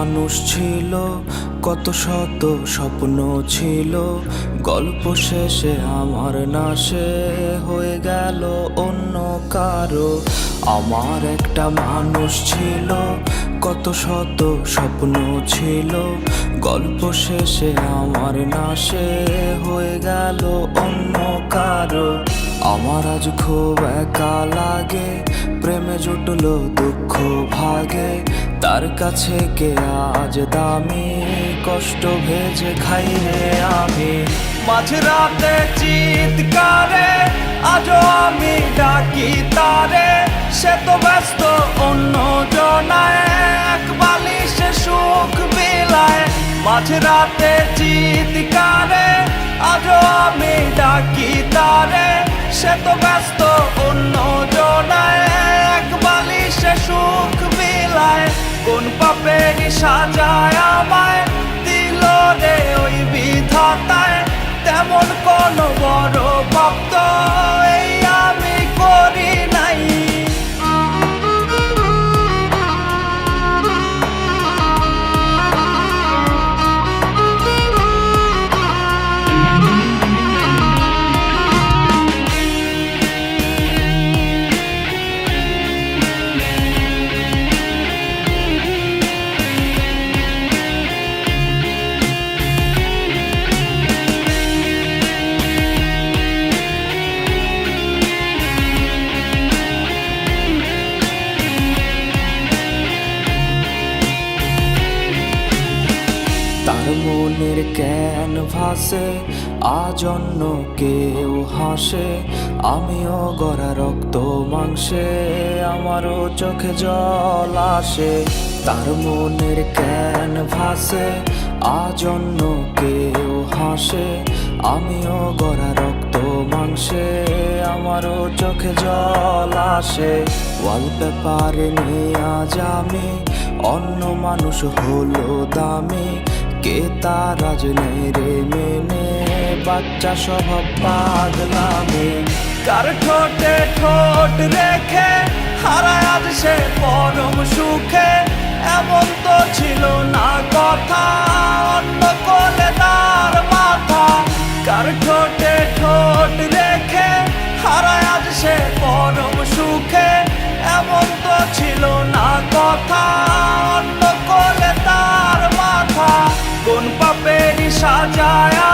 মানুষ ছিল, কত শত স্বপ্ন ছিল। গল্প শেষে আমার নাশে হয়ে গেল অন্য কারও। আমার একটা মানুষ ছিল, কত শত স্বপ্ন ছিল। গল্প শেষে আমার নাশে হয়ে গেল অন্য কারও। আমার আজ খুব একা লাগে, প্রেমে জুটলো দুঃখ ভাগে। তার কাছে কে আজ দামি কষ্ট ভেজে খাই রে আমি মাঝরাতে চিৎকারে আজও আমি ডাকি তারে। সে তো ব্যস্ত অন্য জনায়, এক বালিশে সুখ বিলায় মাঝরাতে চিৎকারে আজও আমি ডাকি তারে। সে তো ব্যস্ত অন্য জনায়, এক বালিশে সুখ কোন পাপে সাজায় আমায় দিল রে ওই বিধাতায়। তেমন মনের ক্যান ভাসে আজন্য কেউ হাসে, আমিও গড়া রক্ত মাংসে, আমারও চোখে জল আসে। তার মনের ক্যান ভাসে আজন্য কেউ হাসে, আমিও গড়া রক্ত মাংসে, আমারও চোখে জল আসে। ওয়ালপেপারে নিয়ে আজ আমি, অন্য মানুষ হলো দামি কে তার আজ নেই রে মেনে? বাচ্চা স্বভাব পাগলামে কার ঠোঁটে ঠোঁট রেখে হারায় আজ সে পরম সুখে? এমন তো ছিল না কথা। जाया